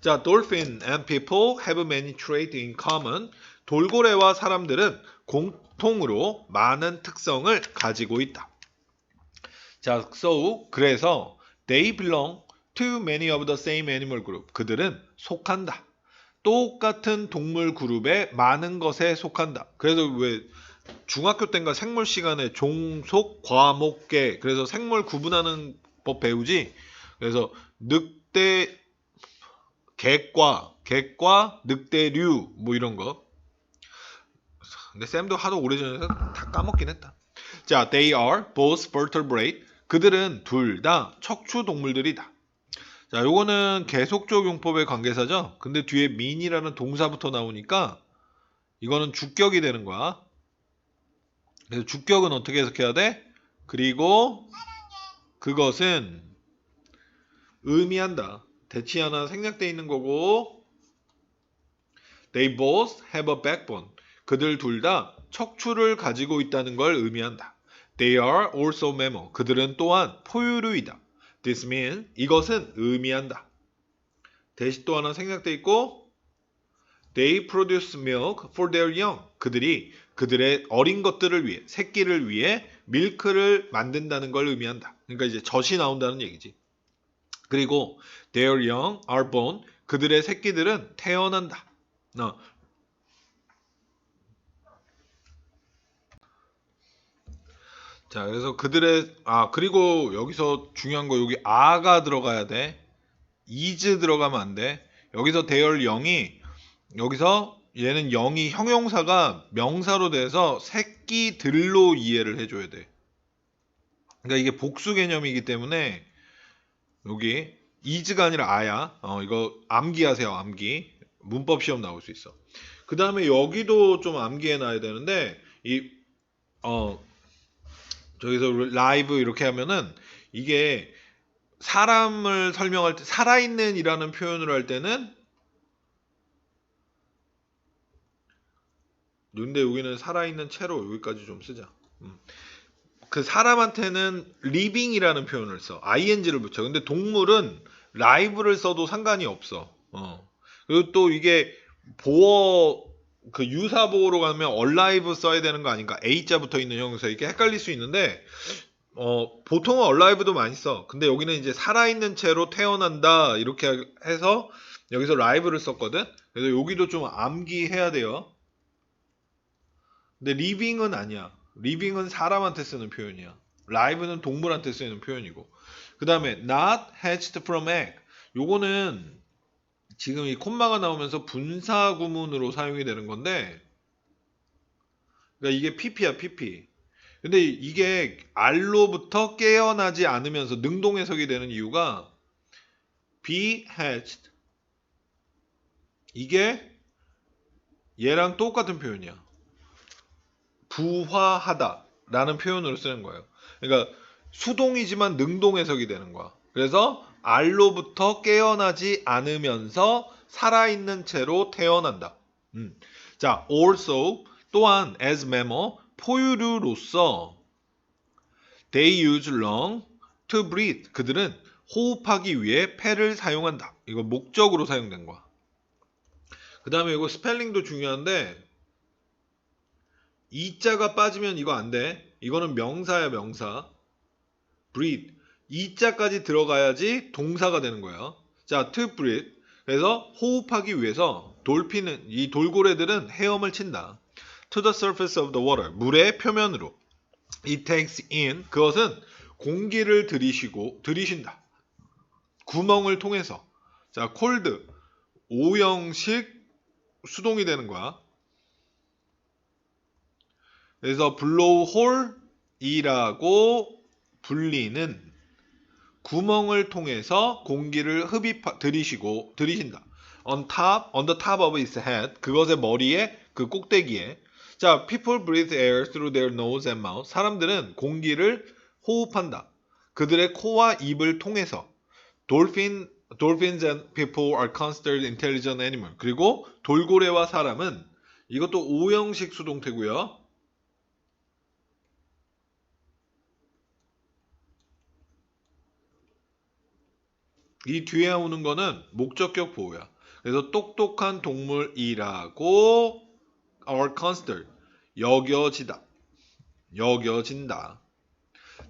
자, dolphin and people have many traits in common. 돌고래와 사람들은 공통으로 많은 특성을 가지고 있다. 자, so 그래서 they belong to many of the same animal group. 그들은 속한다. 똑같은 동물 그룹의 많은 것에 속한다. 그래서 왜 중학교 때인가 생물 시간에 종속, 과목계 그래서 생물 구분하는 법 배우지. 그래서 늑대 객과 객과 늑대류 뭐 이런 거. 근데 쌤도 하도 오래전에 다 까먹긴 했다. 자, they are both vertebrate. 그들은 둘 다 척추 동물들이다. 자, 요거는 계속적 용법의 관계사죠. 근데 뒤에 mean이라는 동사부터 나오니까 이거는 주격이 되는 거야. 그래서 주격은 어떻게 해석해야 돼? 그리고 그것은 의미한다. 대치 하나 생략돼 있는 거고 They both have a backbone. 그들 둘 다 척추를 가지고 있다는 걸 의미한다. They are also mammal. 그들은 또한 포유류이다. This means 이것은 의미한다. 대시 또 하나 생략돼 있고 They produce milk for their young. 그들이 그들의 어린 것들을 위해 새끼를 위해 밀크를 만든다는 걸 의미한다. 그러니까 이제 젖이 나온다는 얘기지. 그리고 their young are born. 그들의 새끼들은 태어난다. 어. 자, 그래서 그들의 아 그리고 여기서 중요한 거 여기 아가 들어가야 돼. is 들어가면 안 돼. 여기서 their young이 여기서 얘는 영이 형용사가 명사로 돼서 새끼들로 이해를 해줘야 돼. 그러니까 이게 복수 개념이기 때문에 여기 is가 아니라 아야. 어, 이거 암기하세요, 암기. 문법 시험 나올 수 있어. 그 다음에 여기도 좀 암기해 놔야 되는데, 이, 어, 저기서 라이브 이렇게 하면은 이게 사람을 설명할 때, 살아있는 이라는 표현을 할 때는 근데 여기는 살아있는 채로 여기까지 좀 쓰자. 음. 그 사람한테는 living이라는 표현을 써. ing를 붙여. 근데 동물은 live를 써도 상관이 없어. 어. 그리고 또 이게 보어 그 유사 보호로 가면 alive 써야 되는 거 아닌가? a자 붙어 있는 형용사 이게 헷갈릴 수 있는데 어, 보통은 alive도 많이 써. 근데 여기는 이제 살아있는 채로 태어난다 이렇게 해서 여기서 live를 썼거든. 그래서 여기도 좀 암기해야 돼요. 근데 living은 아니야. Living은 사람한테 쓰는 표현이야. live는 동물한테 쓰는 표현이고. 그 다음에 not hatched from egg. 요거는 지금 이 콤마가 나오면서 분사 구문으로 사용이 되는 건데, 그러니까 이게 pp야 pp. 근데 이게 알로부터 깨어나지 않으면서 능동 해석이 되는 이유가 be hatched 이게 얘랑 똑같은 표현이야. 부화하다 라는 표현으로 쓰는 거예요. 그러니까 수동이지만 능동 해석이 되는 거야. 그래서 알로부터 깨어나지 않으면서 살아있는 채로 태어난다. 음. 자, also 또한 as mammal 포유류로서 they use lung to breathe. 그들은 호흡하기 위해 폐를 사용한다. 이거 목적으로 사용된 거야. 그 다음에 이거 스펠링도 중요한데 이자가 빠지면 이거 안 돼. 이거는 명사야 명사. breathe. 이자까지 들어가야지 동사가 되는 거야. 자, to breathe. 그래서 호흡하기 위해서 돌핀은 이 돌고래들은 헤엄을 친다. to the surface of the water. 물의 표면으로. it takes in 그것은 공기를 들이쉬고 들이쉰다. 구멍을 통해서. 자, cold 오형식 수동이 되는 거야. 그래서 블로우홀이라고 불리는 구멍을 통해서 공기를 흡입 들이쉬고 들이신다. On top, on the top of its head, 그것의 머리에 그 꼭대기에. 자, people breathe air through their nose and mouth. 사람들은 공기를 호흡한다. 그들의 코와 입을 통해서. Dolphin, dolphins and people are considered intelligent animal. 그리고 돌고래와 사람은 이것도 오형식 수동태고요. 이 뒤에 오는 거는 목적격 보호야. 그래서 똑똑한 동물이라고 are considered 여겨지다. 여겨진다.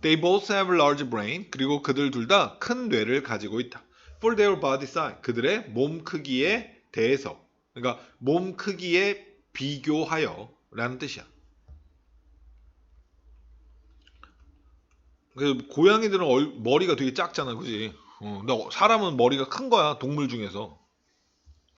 They both have large brain. 그리고 그들 둘 다 큰 뇌를 가지고 있다. For their body size. 그들의 몸 크기에 대해서. 그러니까 몸 크기에 비교하여 라는 뜻이야. 그 고양이들은 얼- 머리가 되게 작잖아, 그지? 어, 근데 사람은 머리가 큰 거야, 동물 중에서.